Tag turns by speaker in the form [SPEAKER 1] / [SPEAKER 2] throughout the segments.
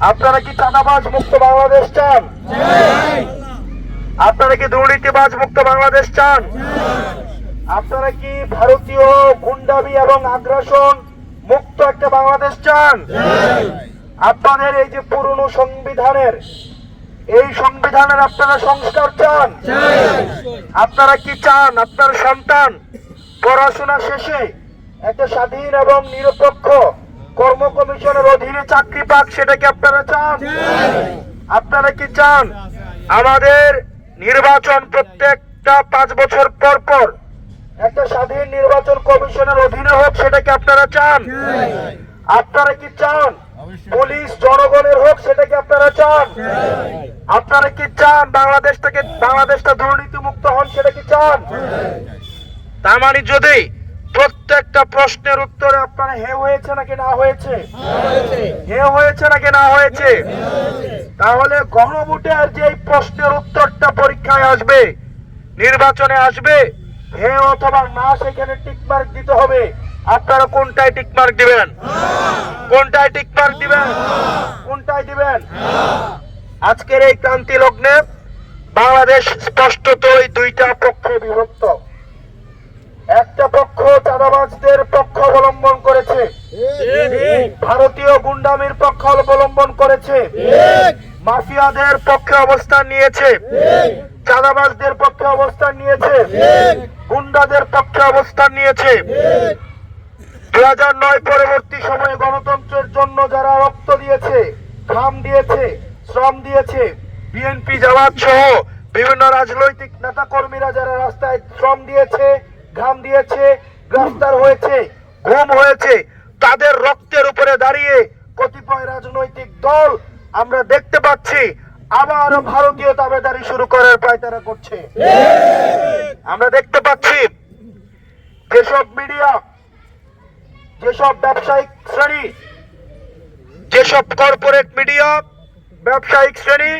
[SPEAKER 1] আপনারা কি চাঁদাবাজ মুক্ত বাংলাদেশ চান? আপনারা কি দুর্নীতিবাজ মুক্ত বাংলাদেশ চান? আপনারা কি ভারতীয় গুন্ডামি এবং আগ্রাসন মুক্ত একটা বাংলাদেশ চান? আপনাদের এই যে পুরনো সংবিধানের, এই সংবিধানের আপনারা সংস্কার চান? আপনারা কি চান? আপনার সন্তান পড়াশোনা শেষে একটা স্বাধীন এবং নিরপেক্ষ কর্ম কমিশনের অধীনে চাকরি পাক সেটা কি আপনারা চান? আপনারা কি চান? আমাদের নির্বাচন প্রত্যেকটা পাঁচ বছর পর পর একটা স্বাধীন নির্বাচন কমিশনের অধীনে হোক সেটা কি আপনারা চান? আপনারা কি চান? পুলিশ জনগণের হোক সেটা কি আপনারা চান? আপনারা কি চান? বাংলাদেশ থেকে বাংলাদেশটা দুর্নীতি মুক্ত হন সেটা কি চান? তার মানে যদি প্রত্যেকটা প্রশ্নের উত্তরে আপনারা হে হয়েছে নাকি না হয়েছে? হে হয়েছে নাকি না হয়েছে? তাহলে গণভোটের যে প্রশ্নের উত্তরটা পরীক্ষায় আসবে, নির্বাচনে আসবে, হে অথবা না সেখানে টিকমার্ক দিতে হবে। আপনারা কোনটায় টিকমার্ক দিবেন? কোনটায় টিকমার্ক দিবেন? কোনটায় দিবেন? আজকের এই ক্রান্তি লগ্নে বাংলাদেশ স্পষ্টতই দুইটা পক্ষে বিভক্ত। একটা পক্ষ চাঁদাবাজদের পক্ষ অবলম্বন করেছে। ভারতীয় গুন্ডামির পক্ষ অবলম্বন করেছে। মাফিয়াদের পক্ষে অবস্থান নিয়েছে। চাঁদাবাজদের পক্ষে অবস্থান নিয়েছে। গুন্ডাদের পক্ষে অবস্থান নিয়েছে। দু হাজার নয় পরবর্তী সময়ে গণতন্ত্রের জন্য যারা রক্ত দিয়েছে, ঘাম দিয়েছে, শ্রম দিয়েছে, বিএনপি, জামাত সহ বিভিন্ন রাজনৈতিক নেতা কর্মীরা যারা রাস্তায় শ্রম দিয়েছে ঘাম দিয়েছে, গ্রেফতার হয়েছে ঘুম হয়েছে। তাদের রক্তের উপরে দাঁড়িয়ে কতিপয় রাজনৈতিক দল আমরা দেখতে পাচ্ছি, আবার ভারতীয় দাবেদারি শুরু করার পায়তারা করছে। আমরা দেখতে পাচ্ছি, যেসব মিডিয়া, যেসব ব্যবসায়িক শ্রেণি, যেসব কর্পোরেট মিডিয়া, ব্যবসায়িক শ্রেণি,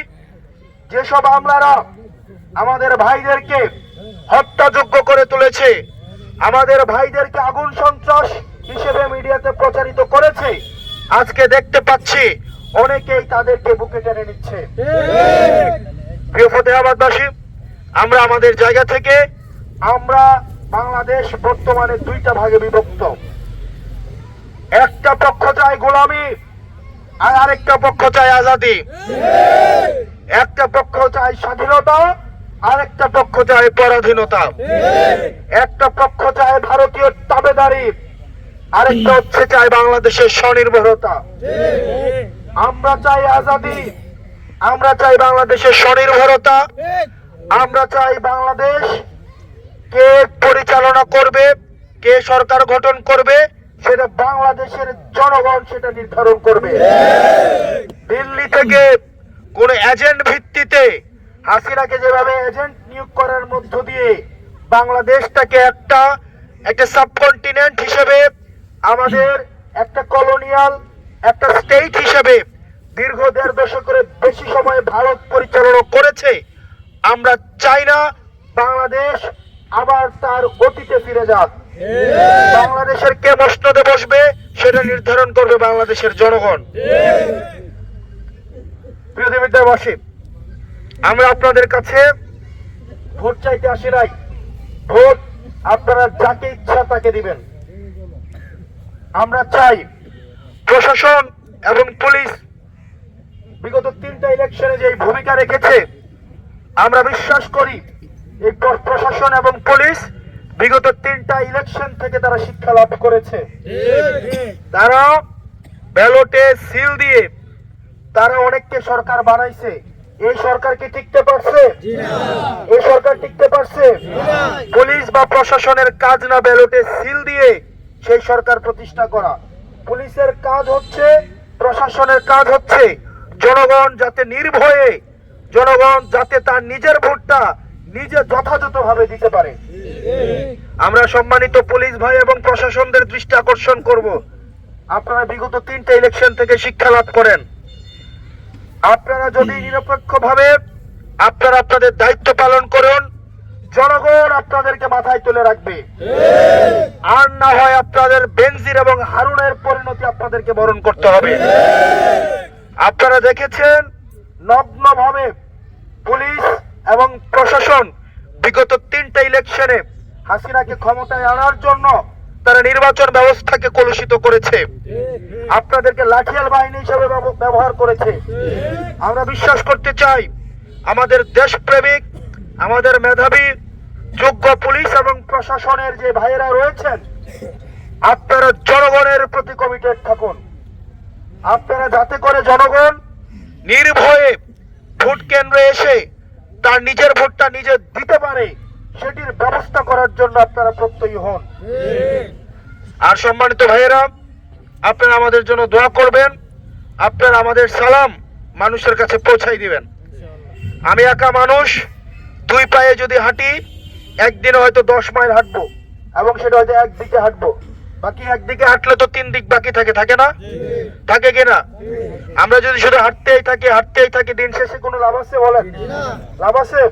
[SPEAKER 1] যেসব আমলারা আমাদের ভাইদেরকে হত্যাযোগ্য করে তুলেছে। আমাদের ভাইদেরকে আগুন সন্ত্রাস হিসেবে মিডিয়াতে প্রচারিত করেছে। আজকে দেখতে পাচ্ছি, অনেকেই তাদেরকে বুকে টেনে নিচ্ছে। প্রিয় ফতেহাবাদবাসী, আমরা আমাদের জায়গা থেকে, আমরা বাংলাদেশ বর্তমানে দুইটা ভাগে বিভক্ত। একটা পক্ষ চায় গোলামি, আর আরেকটা পক্ষ চায় আজাদি। একটা পক্ষ চায় স্বাধীনতা আরেকটা পক্ষ চায় পরাধীনতা। একটা পক্ষ চায় ভারতীয় তাবেদারি। আরেকটা হচ্ছে চায় বাংলাদেশের স্বনির্ভরতা। আমরা চাই আজাদি। আমরা চাই বাংলাদেশের স্বনির্ভরতা। আমরা চাই বাংলাদেশ কে পরিচালনা করবে কে সরকার গঠন করবে সেটা বাংলাদেশের জনগণ সেটা নির্ধারণ করবে। দিল্লি থেকে কোন এজেন্ট ভিত্তিতে হাসিনাকে যেভাবে এজেন্ট নিয়োগ করার মধ্য দিয়ে বাংলাদেশটাকে একটা একটা সাবকন্টিনেন্ট হিসেবে আমাদের একটা কলোনিয়াল একটা স্টেট হিসেবে দীর্ঘ দেড় দশকের বেশি সময় ভারত পরিচালনা করেছে আমরা চাই না বাংলাদেশ আবার তার অতীতে ফিরে যাক। বাংলাদেশের কে মসনদে বসবে সেটা নির্ধারণ করবে বাংলাদেশের জনগণ। প্রিয় দেবিদ্যাবাসী আমরা আপনাদের কাছে ভোট চাইতে আসি নাই। ভোট আপনারা যাকে ইচ্ছা তাকে দিবেন। আমরা চাই প্রশাসন এবং পুলিশ বিগত তিনটা ইলেকশনে যে ভূমিকা রেখেছে, আমরা বিশ্বাস করি এই প্র- প্রশাসন এবং পুলিশ বিগত তিনটা ইলেকশন থেকে তারা শিক্ষা লাভ করেছে। তারা ব্যালটে সিল দিয়ে তারা অনেককে সরকার বানাইছে। এই সরকার কি টিকতে পারছে? এই সরকার টিকতে পারছে? পুলিশ বা প্রশাসনের কাজ না ব্যালটে সিল দিয়ে সেই সরকার প্রতিষ্ঠা করা। পুলিশের কাজ হচ্ছে, প্রশাসনের কাজ হচ্ছে জনগণ যাতে নির্ভয়ে, জনগণ যাতে তার নিজের ভোটটা নিজে যথাযথভাবে দিতে পারে। আমরা সম্মানিত পুলিশ ভাই এবং প্রশাসনদের দৃষ্টি আকর্ষণ করব। আপনারা বিগত তিনটা ইলেকশন থেকে শিক্ষা লাভ করেন। আপনারা যদি নিরপেক্ষভাবে আপনারা আপনাদের দায়িত্ব পালন করুন, জনগণ আপনাদেরকে মাথায় তুলে রাখবে। আর না হয় আপনাদের বেনজির এবং হারুনের পরিণতি আপনাদেরকে বরণ করতে হবে। আপনারা দেখেছেন, নগ্নভাবে পুলিশ এবং প্রশাসন বিগত তিনটা ইলেকশনে হাসিনাকে ক্ষমতায় আনার জন্য তারা নির্বাচন ব্যবস্থাকে কলুষিত করেছে। আপনাদেরকে লাঠিয়াল বাহিনী হিসেবে ব্যবহার করেছে। আমরা বিশ্বাস করতে চাই, আমাদের দেশপ্রেমিক, আমাদের মেধাবী, যোগ্য পুলিশ এবং প্রশাসনের যে ভাইয়েরা রয়েছেন, আপনারা জনগণের প্রতি কমিটেড থাকুন। আপনারা যাতে করে জনগণ নির্ভয়ে ভোট কেন্দ্রে এসে তার নিজের ভোটটা নিজে দিতে পারে সেটির ব্যবস্থা করার জন্য আপনারা প্রত্যয়ী হন। আর সম্মানিত ভাইয়েরা আপনারা আমাদের জন্য দোয়া করবেন আপনারা আমাদের সালাম মানুষের কাছে পৌঁছাই দিবেন। আমি একা মানুষ দুই পায়ে যদি হাঁটি একদিন হয়তো দশ মাইল হাঁটবো এবং সেটা হয়তো একদিকে হাঁটবো। বাকি একদিকে হাঁটলে তো তিন দিক বাকি থাকে থাকে না? থাকে কিনা আমরা যদি শুধু হাঁটতেই থাকি হাঁটতেই থাকি দিন শেষে কোনো লাভ আছে বলেন? লাভ আছে?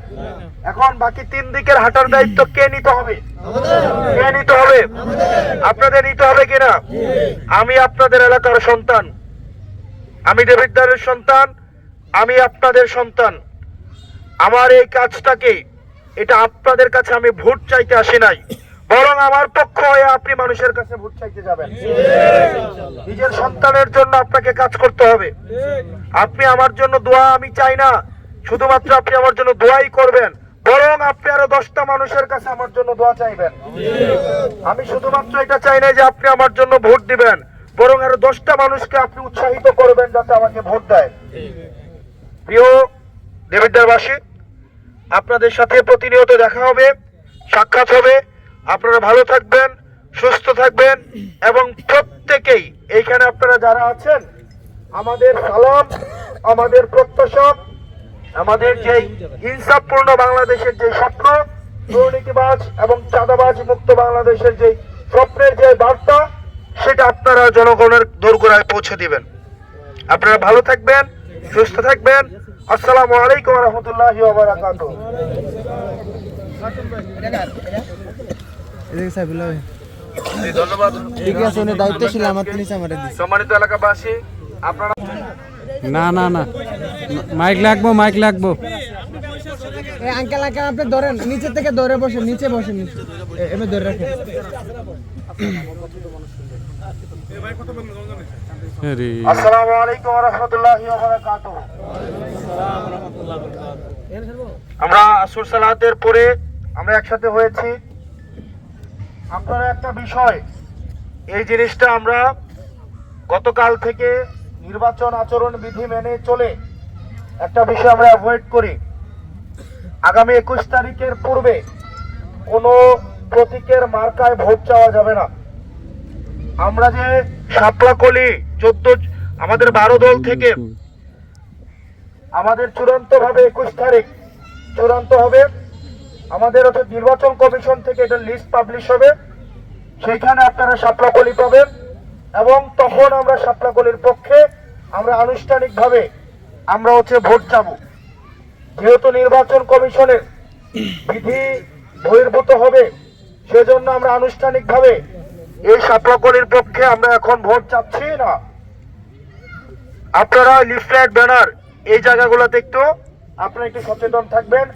[SPEAKER 1] এখন বাকি তিন দিকের হাঁটার দায়িত্ব কে নিতে হবে? কে নিতে হবে? আপনাদের নিতে হবে কিনা আমি আপনাদের এলাকার সন্তান। আমি দেবিদ্দারের সন্তান আমি আপনাদের সন্তান। আমার এই কাজটাকে এটা আপনাদের কাছে আমি ভোট চাইতে আসি নাই। বরং আমার পক্ষ হয়ে আপনি মানুষের কাছে ভোট চাইতে যাবেন। নিজের সন্তানের জন্য আপনাকে কাজ করতে হবে। আপনি আমার জন্য দোয়া আমি চাই না। শুধুমাত্র আপনি আমার জন্য দোয়াই করবেন। বরং আপনি আরও দশটা মানুষের কাছে আমার জন্য দোয়া চাইবেন। আমি শুধুমাত্র এটা চাই না যে আপনি আমার জন্য ভোট দিবেন। বরং আরও দশটা মানুষকে আপনি উৎসাহিত করবেন যাতে আমাকে ভোট দেয়। প্রিয় দেবিদ্বারবাসী, আপনাদের সাথে প্রতিনিয়ত দেখা হবে, সাক্ষাৎ হবে। আপনারা ভালো থাকবেন, সুস্থ থাকবেন এবং প্রত্যেকেই এইখানে আপনারা যারা আছেন, আমাদের সালাম, আমাদের প্রত্যাশা, আমাদের যে হিংসাপূর্ণ বাংলাদেশের যে স্বপ্ন, দুর্নীতিবাজ এবং চাঁদাবাজ মুক্ত বাংলাদেশের যে স্বপ্নের যে বার্তা, সেটা আপনারা জনগণের দোরগোড়ায় পৌঁছে দিবেন। আপনারা ভালো থাকবেন, সুস্থ থাকবেন। আসসালামু আলাইকুম রহমতুল্লাহি
[SPEAKER 2] এদিকে সাইফুল ভাই
[SPEAKER 1] ধন্যবাদ।
[SPEAKER 2] ঠিক আছে উনি দায়িত্বশীল আমার তিনি আমার
[SPEAKER 1] সম্মানিত এলাকাবাসী আপনারা
[SPEAKER 3] না না না। মাইক লাগবো মাইক লাগবো।
[SPEAKER 2] এই আঙ্কেল আঙ্কেল আপনি ধরেন নিচে থেকে ধরে বসেন নিচে বসেন। নিচে এ- ধরে রাখেন।
[SPEAKER 1] আসসালামু আলাইকুম রহমতুল্লাহি আমরা আসর সালাতের পরে আমরা একসাথে হয়েছি। আপনারা একটা বিষয়, এই জিনিসটা আমরা গতকাল থেকে নির্বাচন আচরণ বিধি মেনে চলে একটা বিষয় আমরা অ্যাভয়েড করি। আগামী একুশ তারিখের পূর্বে কোনো প্রতীকের মার্কায় ভোট চাওয়া যাবে না। আমরা যে সাপলাকলি চোদ্দ আমাদের বারো দল থেকে আমাদের চূড়ান্ত ভাবে একুশ তারিখ চূড়ান্ত হবে। আমাদের হচ্ছে নির্বাচন কমিশন থেকে এটা লিস্ট পাবলিশ হবে। সেখানে আপনারা সাপলাকলি পাবেন এবং তখন আমরা সাপলাকলির পক্ষে আমরা আনুষ্ঠানিকভাবে আমরা হচ্ছে ভোট চাবো। যেহেতু নির্বাচন কমিশনের বিধি বহির্ভূত হবে, সেজন্য আমরা আনুষ্ঠানিকভাবে এই সাপলাকলির পক্ষে আমরা এখন ভোট চাচ্ছি না। আপনারা লিফলেট ব্যানার এই জায়গাগুলোতে একটু, আপনারা একটু সচেতন থাকবেন।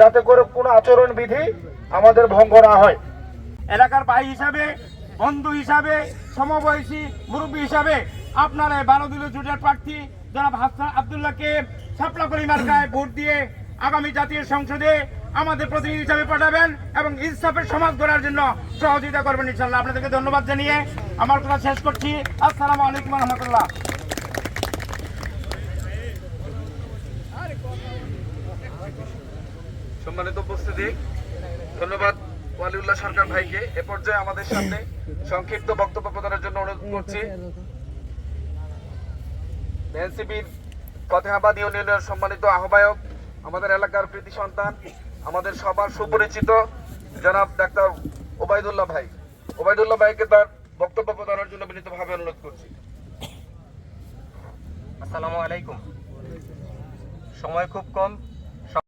[SPEAKER 1] যাতে করে কোনো আচরণ বিধি আমাদের ভঙ্গ না হয়।
[SPEAKER 4] এলাকার ভাই হিসাবে, বন্ধু হিসাবে, সমবয়সী মুরব্বী হিসাবে আপনারা বারো দিল জোটের প্রার্থী জনাব হাসান আবদুল্লাহকে সাপলাকলি মার্কায় ভোট দিয়ে আগামী জাতীয় সংসদে আমাদের প্রতিনিধি হিসাবে পাঠাবেন এবং ইনসাফের সমাজ গড়ার জন্য সহযোগিতা করবেন ইনশাল্লাহ আপনাদেরকে ধন্যবাদ জানিয়ে আমার কথা শেষ করছি। আসসালামু আলাইকুম রহমতুল্লাহ।
[SPEAKER 1] সম্মানিত উপস্থিতি, ধন্যবাদ ওয়ালিউল্লাহ সরকার ভাইকে। এ পর্যায়ে আমাদের সামনে সংক্ষিপ্ত বক্তব্য প্রদানের জন্য অনুরোধ করছি। এনসিপির ফতেহাবাদ ইউনিয়নের সম্মানিত আহ্বায়ক, আমাদের এলাকার প্রীতি সন্তান, আমাদের সবার সুপরিচিত জনাব ডাক্তার ওবায়দুল্লাহ ভাই। ওবায়দুল্লাহ ভাইকে তার বক্তব্য প্রদানের জন্য বিনীতভাবে অনুরোধ করছি।
[SPEAKER 5] আসসালামু আলাইকুম। সময় খুব কম।